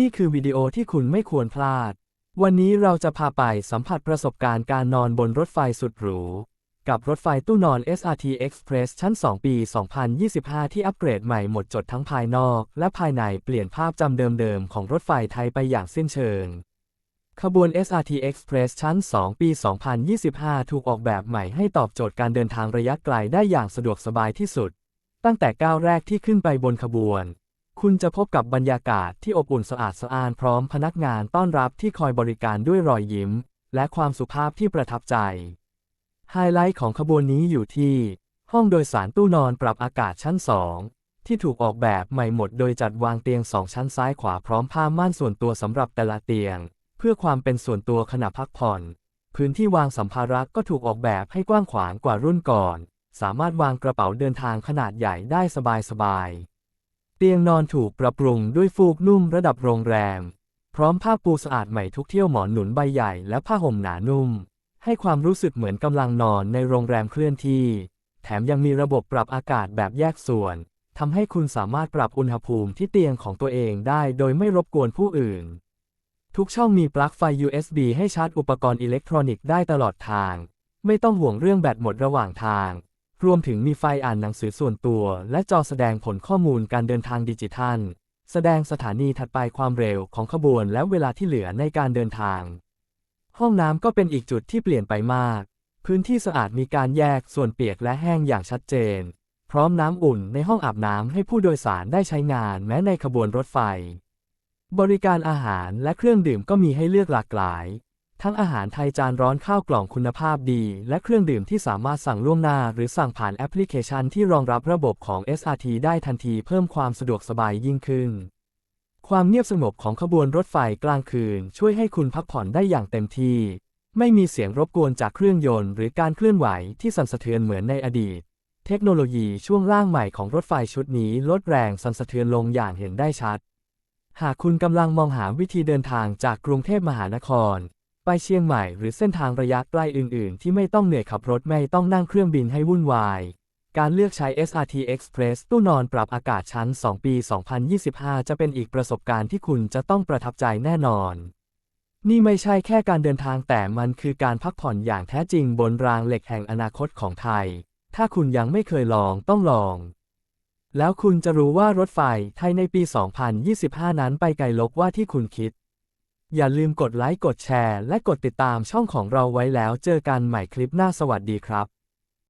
นี่คือวิดีโอที่คุณไม่ควรพลาด วันนี้เราจะพาไปสัมผัสประสบการณ์การนอนบนรถไฟสุดหรู กับรถไฟตู้นอน SRT Express ชั้น 2 ปี 2025 ที่อัปเกรดใหม่หมดจดทั้งภายนอก และภายในเปลี่ยนภาพจำเดิมๆของรถไฟไทยไปอย่างสิ้นเชิง ขบวน SRT Express ชั้น 2 ปี 2025 ถูกออกแบบใหม่ให้ตอบโจทย์การเดินทางระยะไกลได้อย่างสะดวกสบายที่สุด ตั้งแต่ก้าวแรกที่ขึ้นไปบนขบวน คุณจะพบกับบรรยากาศที่อบอุ่นสะอาดสะอ้านพร้อมพนักงานต้อนรับที่คอยบริการด้วยรอยยิ้ม และความสุภาพที่ประทับใจ ไฮไลท์ของขบวนนี้อยู่ที่ ห้องโดยสารตู้นอนปรับอากาศชั้น2ที่ถูกออกแบบใหม่หมดโดยจัดวางเตียงสองชั้นซ้ายขวาพร้อมผ้าม่านส่วนตัวสำหรับแต่ละเตียง เพื่อความเป็นส่วนตัวขณะพักผ่อน พื้นที่วางสัมภาระก็ถูกออกแบบให้กว้างขวางกว่ารุ่นก่อน สามารถวางกระเป๋าเดินทางขนาดใหญ่ได้สบายๆ เตียงนอนถูกปรับปรุงด้วยฟูกนุ่มระดับโรงแรม พร้อมผ้าปูสะอาดใหม่ทุกเที่ยวหมอนหนุนใบใหญ่และผ้าห่มหนานุ่ม ให้ความรู้สึกเหมือนกำลังนอนในโรงแรมเคลื่อนที่ แถมยังมีระบบปรับอากาศแบบแยกส่วนทำให้คุณสามารถปรับอุณหภูมิที่เตียงของตัวเองได้โดยไม่รบกวนผู้อื่น ทุกช่องมีปลั๊กไฟ USB ให้ชาร์จอุปกรณ์อิเล็กทรอนิกส์ได้ตลอดทาง ไม่ต้องห่วงเรื่องแบตหมดระหว่างทาง รวมถึงมีไฟอ่านหนังสือส่วนตัว และจอแสดงผลข้อมูลการเดินทางดิจิทัล แสดงสถานีถัดไปความเร็วของขบวนและเวลาที่เหลือในการเดินทาง ห้องน้ำก็เป็นอีกจุดที่เปลี่ยนไปมาก พื้นที่สะอาดมีการแยกส่วนเปียกและแห้งอย่างชัดเจน พร้อมน้ำอุ่นในห้องอาบน้ำให้ผู้โดยสารได้ใช้งานแม้ในขบวนรถไฟ บริการอาหารและเครื่องดื่มก็มีให้เลือกหลากหลาย ทั้งอาหารไทยจานร้อนข้าวกล่องคุณภาพดี และเครื่องดื่มที่สามารถสั่งล่วงหน้า หรือสั่งผ่านแอปพลิเคชันที่รองรับระบบของ SRT ได้ทันทีเพิ่มความสะดวกสบายยิ่งขึ้น ความเงียบสงบของขบวนรถไฟกลางคืน ช่วยให้คุณพักผ่อนได้อย่างเต็มที่ ไม่มีเสียงรบกวนจากเครื่องยนต์ หรือการเคลื่อนไหวที่สั่นสะเทือนเหมือนในอดีต เทคโนโลยีช่วงล่างใหม่ของรถไฟชุดนี้ลดแรงสั่นสะเทือนลงอย่างเห็นได้ชัด หากคุณกำลังมองหาวิธีเดินทางจากกรุงเทพมหานคร ไปเชียงใหม่หรือเส้นทางระยะไกล้อื่น ๆ ที่ไม่ต้องเหนื่อยขับรถไม่ต้องนั่งเครื่องบินให้วุ่นวาย การเลือกใช้ SRT Express ตู้นอนปรับอากาศชั้น 2 ปี 2025 จะเป็นอีกประสบการณ์ที่คุณจะต้องประทับใจแน่นอน นี่ไม่ใช่แค่การเดินทางแต่มันคือการพักผ่อนอย่างแท้จริงบนรางเหล็กแห่งอนาคตของไทย ถ้าคุณยังไม่เคยลองต้องลอง แล้วคุณจะรู้ว่ารถไฟไทยในปี 2025 นั้นไปไกลลกว่าที่คุณคิด อย่าลืมกดไลค์กดแชร์ และกดติดตามช่องของเราไว้แล้วเจอกันใหม่คลิปหน้าสวัสดีครับ